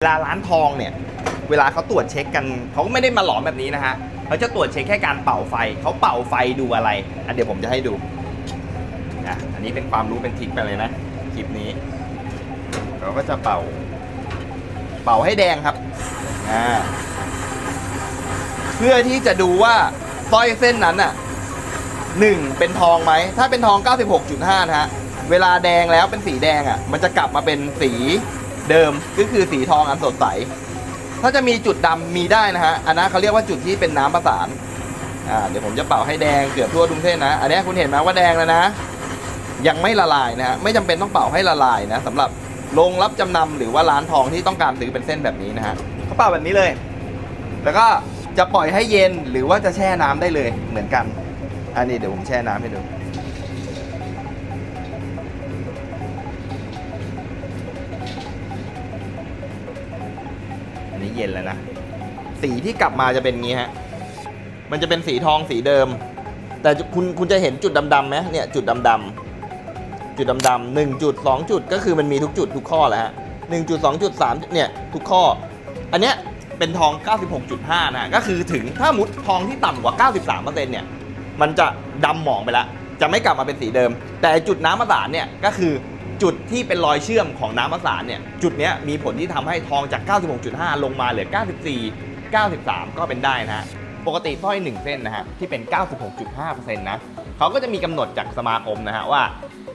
เวลาร้านทองเนี่ย เวลาเขาตรวจเช็คกันเขาก็ไม่ได้มาหลอมแบบนี้นะฮะเขาจะตรวจเช็คแค่การเป่าไฟเขาเป่าไฟดูอะไรอันเดี๋ยวผมจะให้ดูนะอันนี้เป็นความรู้เป็นทริคไปเลยนะคลิปนี้เราก็จะเป่า เป่าให้แดงครับอ่าเพื่อที่จะดูว่าสร้อยเส้นนั้นน่ะหนึ่งเป็นทองไหมถ้าเป็นทอง 96.5นะฮะเวลาแดงแล้วเป็นสีแดงอะมันจะกลับมาเป็นสี เดิมก็คือสีทองอันสดใส ถ้าจะมีจุดดำมีได้นะฮะอันนั้นเขาเรียกว่าจุดที่เป็นน้ำประสานอ่าเดี๋ยวผมจะเป่าให้แดงเกือบทั่วทุกเส้นนะ อันนี้คุณเห็นไหมว่าแดงแล้วนะ ยังไม่ละลายนะฮะไม่จำเป็นต้องเป่าให้ละลายนะสำหรับโรงรับจำนำหรือว่าร้านทองที่ต้องการซื้อเป็นเส้นแบบนี้นะฮะเขาเป่าแบบนี้เลย แล้วก็จะปล่อยให้เย็นหรือว่าจะแช่น้ำได้เลยเหมือนกัน อันนี้เดี๋ยวผมแช่น้ำให้ดู เย็นแล้วนะ สีที่กลับมาจะเป็นงี้ฮะ มันจะเป็นสีทองสีเดิม แต่คุณคุณจะเห็นจุดดำๆไหมเนี่ยจุดดำๆจุดดำๆหนึ่งจุดสองจุดก็คือมันมีทุกจุดทุกข้อแล้วฮะหนึ่งจุดสองจุดสามเนี่ยทุกข้อ อันเนี้ยเป็นทอง 96.5 นะก็คือถึงถ้ามุดทองที่ต่ำกว่า 93%เนี่ย มันจะดำหมองไปแล้ว จะไม่กลับมาเป็นสีเดิม แต่จุดน้ำประสานเนี่ยก็คือ จุดที่เป็นรอยเชื่อมของน้ำประสานเนี่ยจุดเนี้ยมีผลที่ทำให้ทองจาก 96.5 ลงมาเหลือ 94 93 ก็เป็นได้นะฮะปกติสร้อย 1 เส้นนะฮะที่เป็น 96.5%นะเขาก็จะมีกำหนดจากสมาคมนะฮะว่า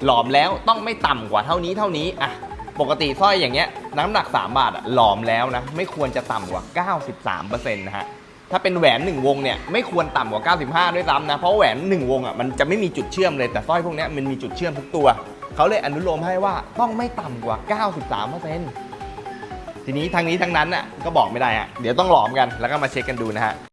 หลอมแล้วต้องไม่ต่ำกว่าเท่านี้เท่านี้อะปกติสร้อยอย่างเงี้ยน้ำหนัก 3 บาทอะหลอมแล้วนะไม่ควรจะต่ำกว่า 93%นะฮะถ้าเป็นแหวน 1 วงเนี่ยไม่ควรต่ำกว่า 95 ด้วยซ้ำนะเพราะแหวน 1 วงอะมันจะไม่มีจุดเชื่อมเลยแต่สร้อยพวกเนี้ยมันมีจุดเชื่อมทุกตัว เขาเลยอนุโลมให้ว่าต้องไม่ต่ำกว่า 93%ทีนี้ทางนี้ทางนั้นน่ะก็บอกไม่ได้ฮะเดี๋ยวต้องหลอมกันแล้วก็มาเช็คกันดูนะฮะ